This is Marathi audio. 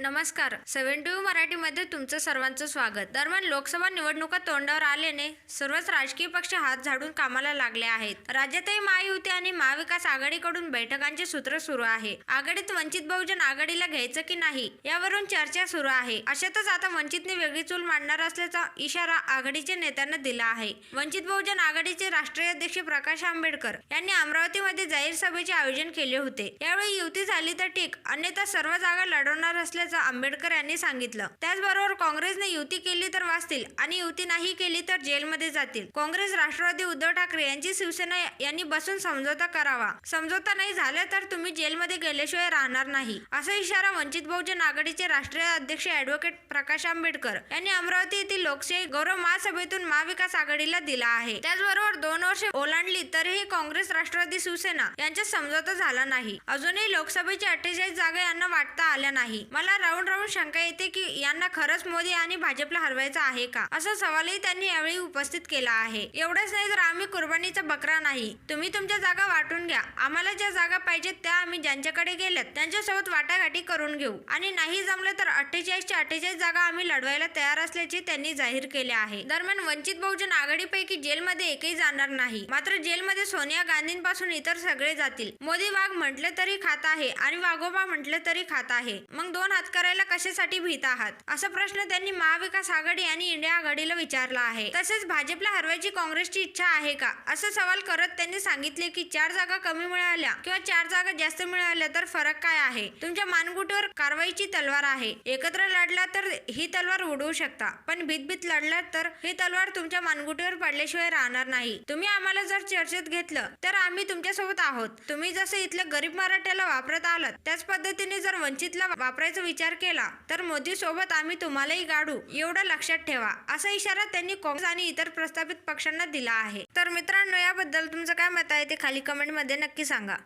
नमस्कार. सेव्हन टू मराठीमध्ये तुमचं सर्वांचं स्वागत. दरम्यान लोकसभा निवडणुका तोंडावर आल्याने सर्वच राजकीय पक्ष हात झाडून कामाला लागले आहेत. राज्यातही महायुती आणि महाविकास आघाडीकडून बैठकांचे सूत्र सुरू आहे. आघाडीत वंचित बहुजन आघाडीला घ्यायचं की नाही यावरून चर्चा सुरू आहे. अशातच आता वंचितने वेगळी चूल मांडणार असल्याचा इशारा आघाडीच्या नेत्यांना दिला आहे. वंचित बहुजन आघाडीचे राष्ट्रीय अध्यक्ष प्रकाश आंबेडकर यांनी अमरावतीमध्ये जाहीर सभेचे आयोजन केले होते. यावेळी युती झाली तर ठीक अन्यथा सर्व जागा लढवणार असल्याचं आंबेडकर यांनी सांगितलं. त्याचबरोबर काँग्रेसने युती केली तर वाचतील आणि युती नाही केली तर जेलमध्ये जातील. काँग्रेस राष्ट्रवादी उद्धव ठाकरे यांची शिवसेना यांनी बसून समझोता करावा. समझोता नाही झाल्या तर तुम्ही जेलमध्ये गेल्याशिवाय राहणार नाही. असा इशारा वंचित बहुजन आघाडीचे राष्ट्रीय अध्यक्ष ऍडव्होकेट प्रकाश आंबेडकर यांनी अमरावती येथील लोकशाही गौरव महासभेतून महाविकास आघाडीला दिला आहे. त्याचबरोबर दोन वर्षे ओलांडली तरीही काँग्रेस राष्ट्रवादी शिवसेना यांच्यात समझोता झाला नाही. अजूनही लोकसभेची अठ्ठेचाळीस जागा यांना वाटता आल्या नाही. मला राहून राहून शंका येते की यांना खरंच मोदी आणि भाजपला हरवायचं आहे का? असा सवालही त्यांनी यावेळी उपस्थित केला आहे. एवढंच नाही तर आम्ही कुर्बानीचा बकरा नाही. तुम्ही तुमच्या जागा वाटून घ्या. आम्हाला ज्या जागा पाहिजेत त्या आम्ही ज्यांच्याकडे गेल्यात त्यांच्यासोबत वाटाघाटी करून घेऊ. आणि नाही जमलं तर अठ्ठेचाळीसच्या अठ्ठेचाळीस जागा आम्ही लढवायला तयार असल्याचे त्यांनी जाहीर केले आहे. दरम्यान वंचित बहुजन आघाडीपैकी जेलमध्ये एकही जाणार नाही. मात्र जेलमध्ये सोनिया गांधींपासून इतर सगळे जातील. मोदी वाघ म्हटले तरी खात आहे आणि वाघोबा म्हटले तरी खात आहे. मग दोन हात करायला कशासाठी भीत आहात? असा प्रश्न त्यांनी महाविकास आघाडी आणि इंडिया आघाडीला विचारला आहे. तसेच भाजपला हरवायची काँग्रेसची इच्छा आहे का? असा सवाल करत त्यांनी सांगितले की चार जागा कमी मिळाल्या किंवा चार जागा जास्त मिळाल्या तर फरक काय आहे? तुमच्या मानगुटीवर कारवाईची तलवार आहे. एकत्र लढला तर ही तलवार उडवू शकता. पण भीतभीत लढला तर ही तलवार तुमच्या मानगुटीवर पडल्याशिवाय राहणार नाही. तुम्ही आम्हाला जर चर्चेत घेतलं तर आम्ही तुमच्यासोबत आहोत. तुम्ही जसं इथल्या गरीब मराठ्याला वापरत आलात त्याच पद्धतीने जर वंचितला वापरायचं विचार केला तर मोदी सोबत आम्ही तुम्हालाही गाडू एवढं लक्षात ठेवा असा इशारा त्यांनी काँग्रेस आणि इतर प्रस्थापित पक्षांना दिला आहे. तर मित्रांनो याबद्दल तुमचं काय मत आहे ते खाली कमेंटमध्ये नक्की सांगा.